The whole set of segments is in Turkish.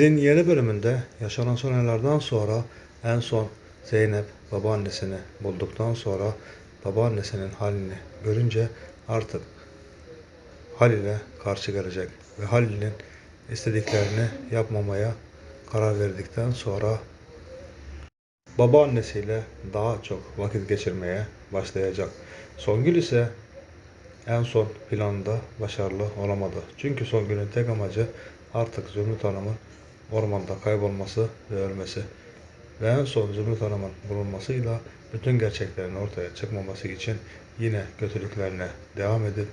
Dizinin yeni bölümünde yaşanan son olaylardan sonra en son Zeynep babaannesini bulduktan sonra babaannesinin halini görünce artık Halil'e karşı gelecek ve Halil'in istediklerini yapmamaya karar verdikten sonra babaannesiyle daha çok vakit geçirmeye başlayacak. Songül ise en son planında başarılı olamadı. Çünkü Songül'ün tek amacı artık Zümrüt Hanım'ın ormanda kaybolması ve ölmesi. Ve en son Zümrüt Hanım'ın bulunmasıyla bütün gerçeklerin ortaya çıkmaması için yine kötülüklerine devam edip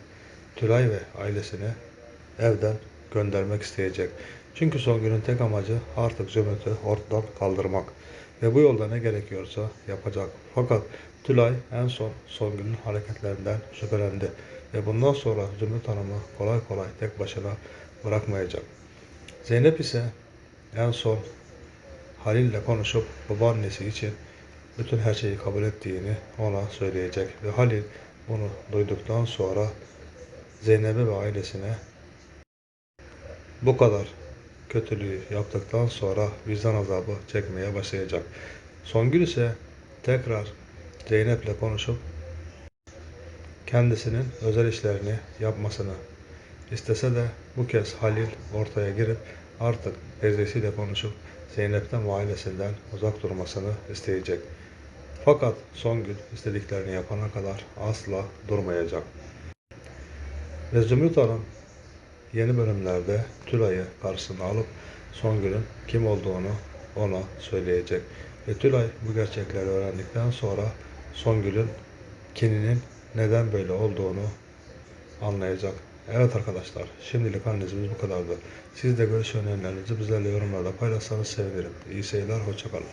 Tülay ve ailesini evden göndermek isteyecek. Çünkü Songül'ün tek amacı artık Zümrüt'ü ortadan kaldırmak. Ve bu yolda ne gerekiyorsa yapacak. Fakat Tülay en son Songül'ün hareketlerinden şüphelendi. Ve bundan sonra Zümrüt Hanım'ı kolay kolay tek başına bırakmayacak. Zeynep ise en son Halil'le konuşup babaannesi için bütün her şeyi kabul ettiğini ona söyleyecek. Ve Halil bunu duyduktan sonra Zeynep'e ve ailesine bu kadar kötülüğü yaptıktan sonra vicdan azabı çekmeye başlayacak. Songül ise tekrar Zeynep'le konuşup kendisinin özel işlerini yapmasını istese de bu kez Halil ortaya girip artık teyzesiyle konuşup Zeynep'ten ve ailesinden uzak durmasını isteyecek. Fakat Songül istediklerini yapana kadar asla durmayacak. Ve Zümrüt yeni bölümlerde Tülay'ı karşısına alıp Songül'ün kim olduğunu ona söyleyecek. Ve Tülay bu gerçekleri öğrendikten sonra Songül'ün kininin neden böyle olduğunu anlayacak. Evet arkadaşlar şimdilik analizimiz bu kadardı. Siz de görüş önerilerinizi bizlerle yorumlarda paylaşsanız sevinirim. İyi seyirler, hoşçakalın.